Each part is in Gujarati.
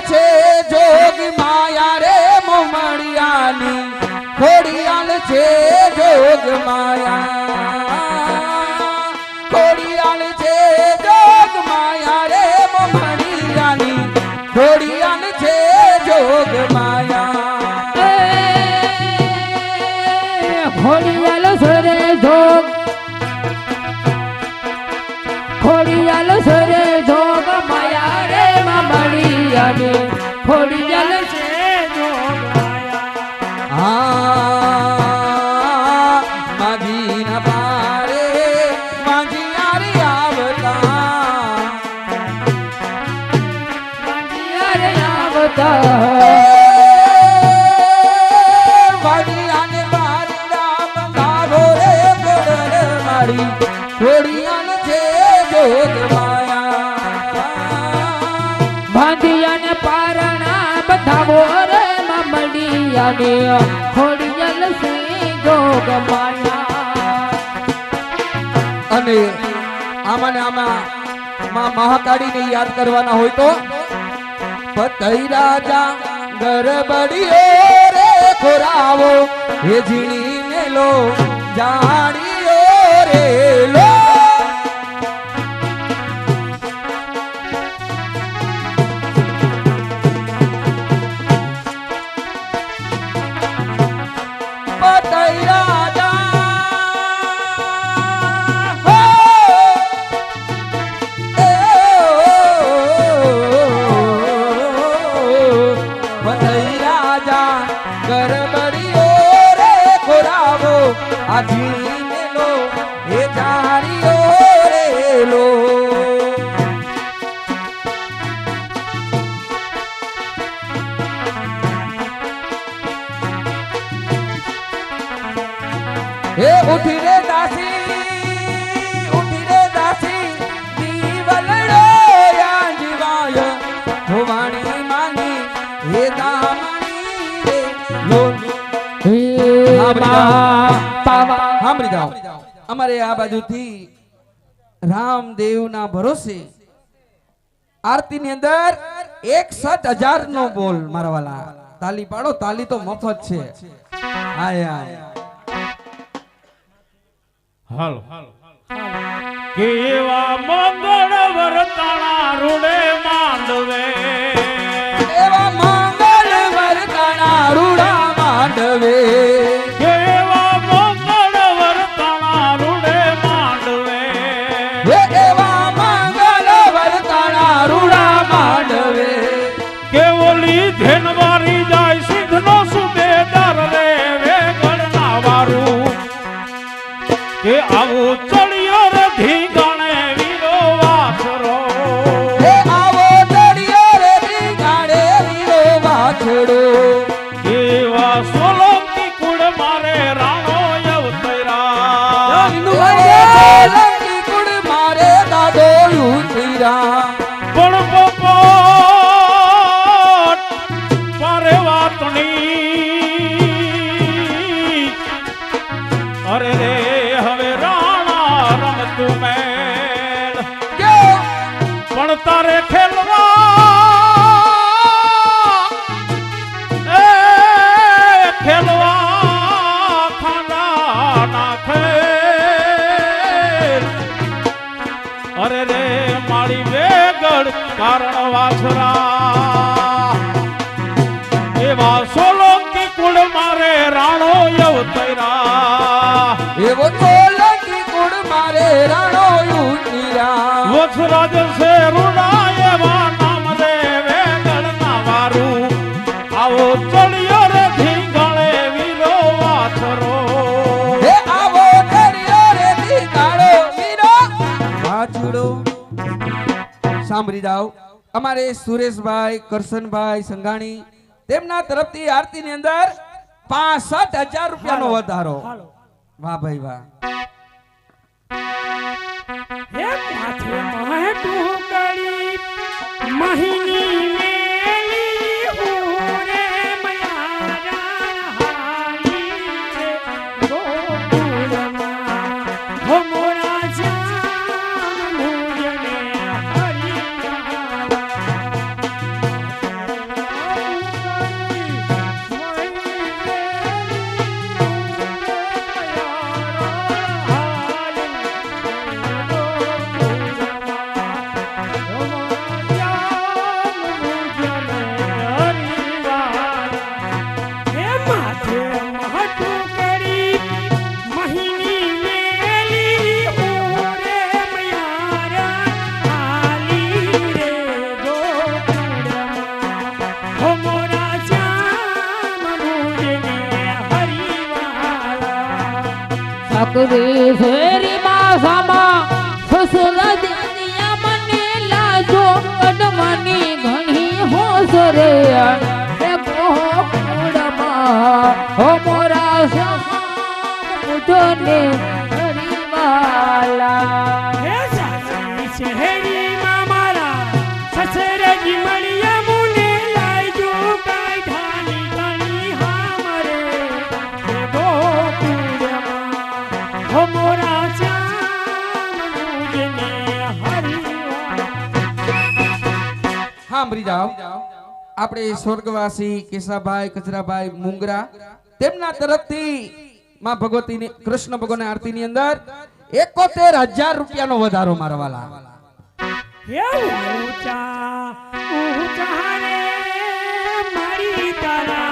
છે જોગ માયા રે મોમડિયાની. ખોડિયાલ છે જોગ માયા. ખોડિયાલ છે જોગ માયા રે મોમડિયાની. ખોડિયાલ છે જોગ માયા. ખોડિયાલ છે જોગ. ખોડિયાલ સરે જોગ માયા અને આમાં ને આમાં માં મહાકાળીને યાદ કરવાના હોય તો? પતઈ રાજા ગરબડીઓ રે ખોરાવો, હે ઝીણી મેલો જાણીઓ રે બાજુથી રામદેવના ભરોસે આરતી ની અંદર એકસઠ હજાર નો બોલ મારા તાલી પાડો, તાલી તો મફત છે. કેવા મંગળ વર્તાણા રૂડે માંડવે. દાદો યુથીરા અરે રે મારી વેગડ કારણ વાછરા. એવા સોલંકી કુળ મારે રાણો યવતરા એવો તો લંકી કુડ મારે રાણો યુથીરા વછરાજ રૂડા એવા વાછડો સાંભળી જાઓ. અમારે સુરેશભાઈ કરશનભાઈ સંઘાણી તેમના તરફથી આરતી ની અંદર પાસઠ હજાર રૂપિયાનો વધારો. વાહ ભાઈ વાહ. હે નકરી ફેરી માસામાં સસુર દિયા સાંભળી જાઓ. આપણે સ્વર્ગવાસી કેસાભાઈ, કચરાભાઈ મુંગરા તેમના તરફથી માં ભગવતીની, કૃષ્ણ ભગવાન આરતી ની અંદર એકોતેર હજાર રૂપિયાનો વધારો મારવાલા. ઊંચા ઊંચા મારી તારા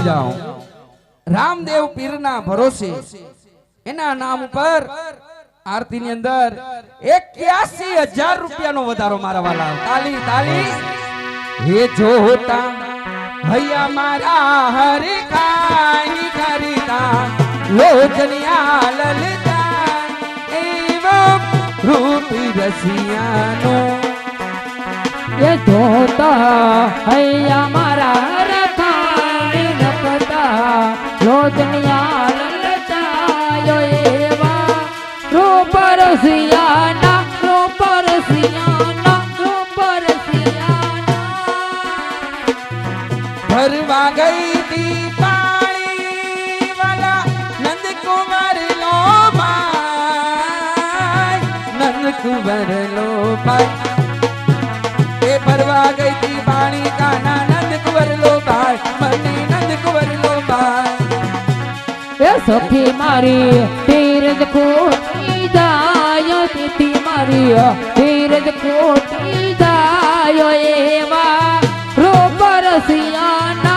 સાંભળી જાઓ રામદેવ પીરના ભરોસે. એના નામ ઉપર આરતી ની અંદર એક્યાસી હજાર રૂપિયાનો વધારો મારા વાલા. તાલી તાલી. હે જોતા ભૈયા મારા હરે કાઈ ખરીદા. લોચનિયા લલતા એવમ રૂપી રસિયાનો. એ જોતા હૈયા મારા નકતા લોચનિયા સખી મારી ધીરજ ખોટી જાય તેથી મારી ધીરજ ખોટી જાય એવા રૂપ રસિયાના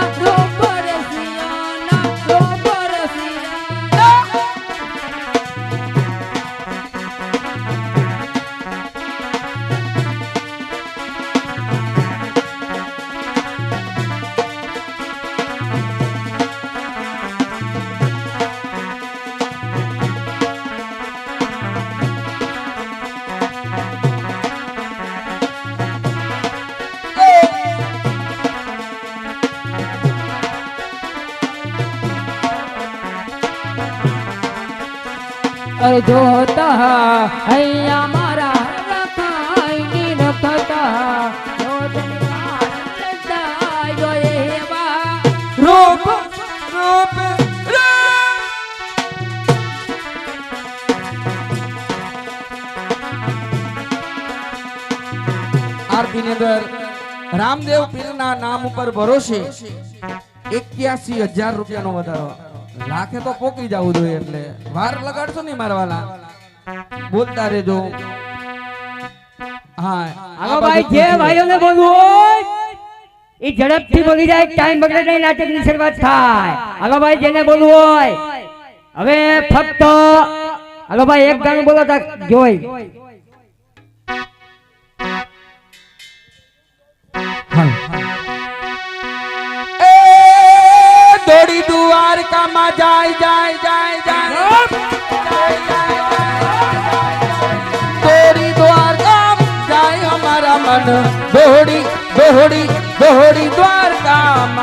અરે જોતા હૈયા મારા રખાઈ ની રખતા જોતનિયા લલચાયો એવા રૂપ રૂપ રૂપ આરતીની અંદર રામદેવ પીરના નામ ઉપર ભરોસે એક્યાસી હજાર રૂપિયાનો વધારો લાખે તો પોકી જવું જોઈએ એટલે વાર લગાડશો નહીં મારવાલા. બોલતા રેજો હા હાલો ભાઈ જે ભાઈઓને બોલવું હોય એ ઝડપથી બોલી જાય ટાઈમ બગડે નહીં નાટકની શરૂઆત થાય. હાલો ભાઈ જેને બોલવું હોય. હવે ફક્ત હાલો ભાઈ એક ગાણું બોલો તા જોઈ. मामा जाय जाय जाय जाय। तेरी द्वार काम, जाय हमारा मन। दोहड़ी द्वार काम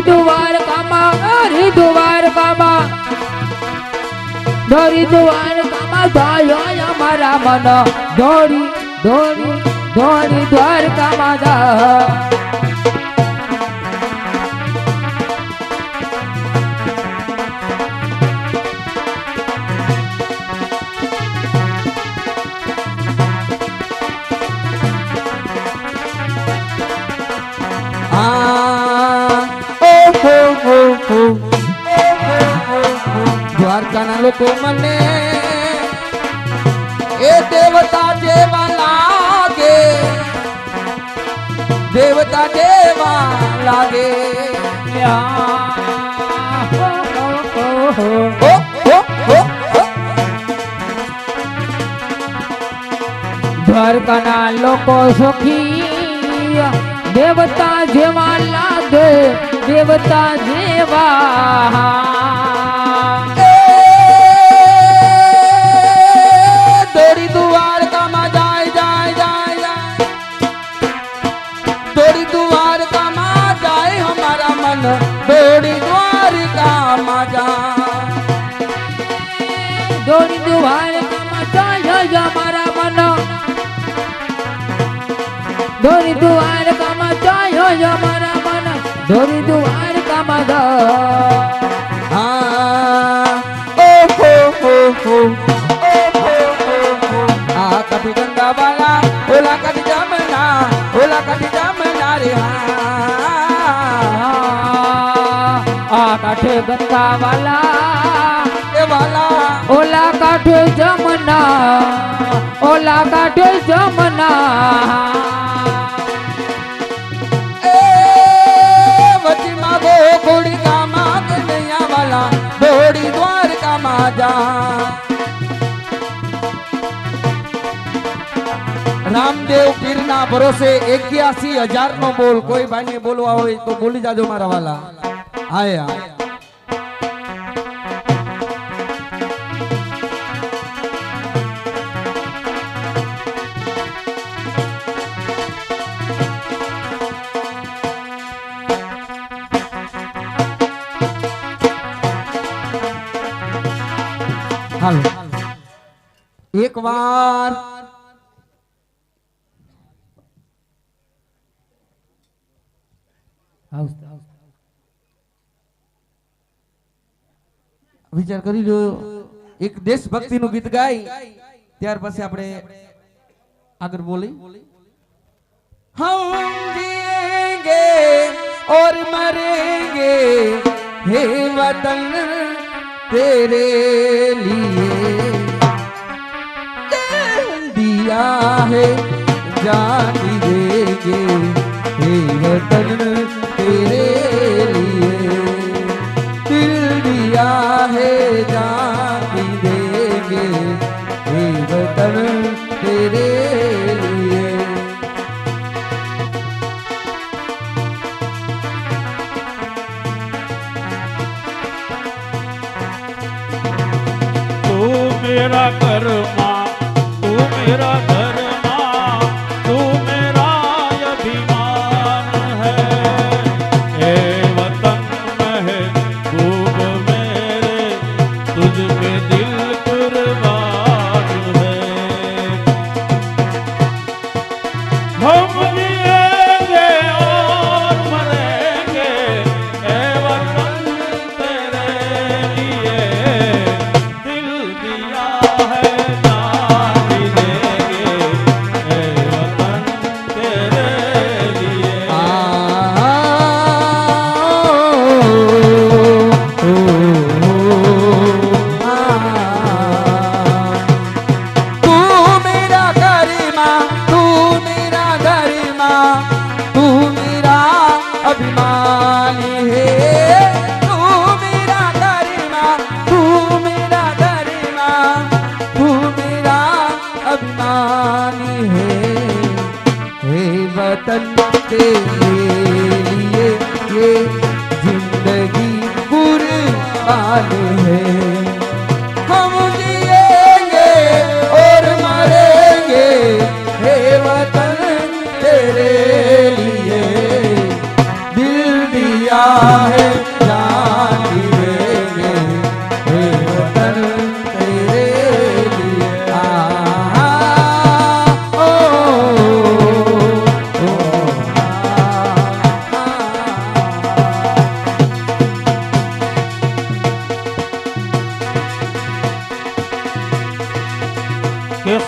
द्वार कामा द्वार कामा द्वार कामा जाय हमारा मन। જા આ ઓ હો હો હો દ્વારકાના લોકો મને દ્વારકાના લોકો સુખી દેવતા જેવા લાગે દેવતા જેવા ધોરી દ્વારકામાં ચાયો મારા મન ધોરી દ્વારકામાં હા ઓહો હો હો આ કભી ગંગા વાલા ઓલા કભી જમના ઓલા કભી જમના રે હા આ કાઠે ગંગા વાલા એ વાલા ઓલા કાઠે જમના ઓલા કાઠે જમના પીરના ભરોસે એક્યાસી હજાર નો બોલ કોઈ ભાઈને બોલવા હોય તો બોલી જાજો મારા વાલા આયા હાલો એક વાર વિચાર કરી લો એક દેશભક્તિનું ગીત ગાય ત્યાર પછી આપણે આગળ બોલી हम जिएंगे और मरेंगे हे वतन तेरे लिए दिया है जान देंगे हे वतन तेरे जान देंगे हे वतन तेरे लिए तू मेरा कर्मा तू मेरा धर्मा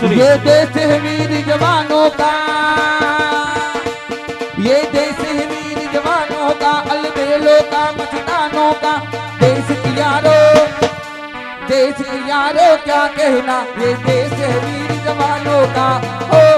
ये देश है वीर जवानों का ये देश अलबेलों का मस्तानों का। देश यारो देश यारो, क्या कहना? ये देश वीर जवानों का। ओ